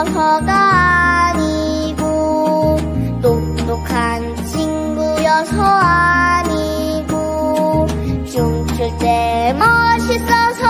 어서가 아니고 똑똑한 친구여서 아니고 춤출 때 멋있어서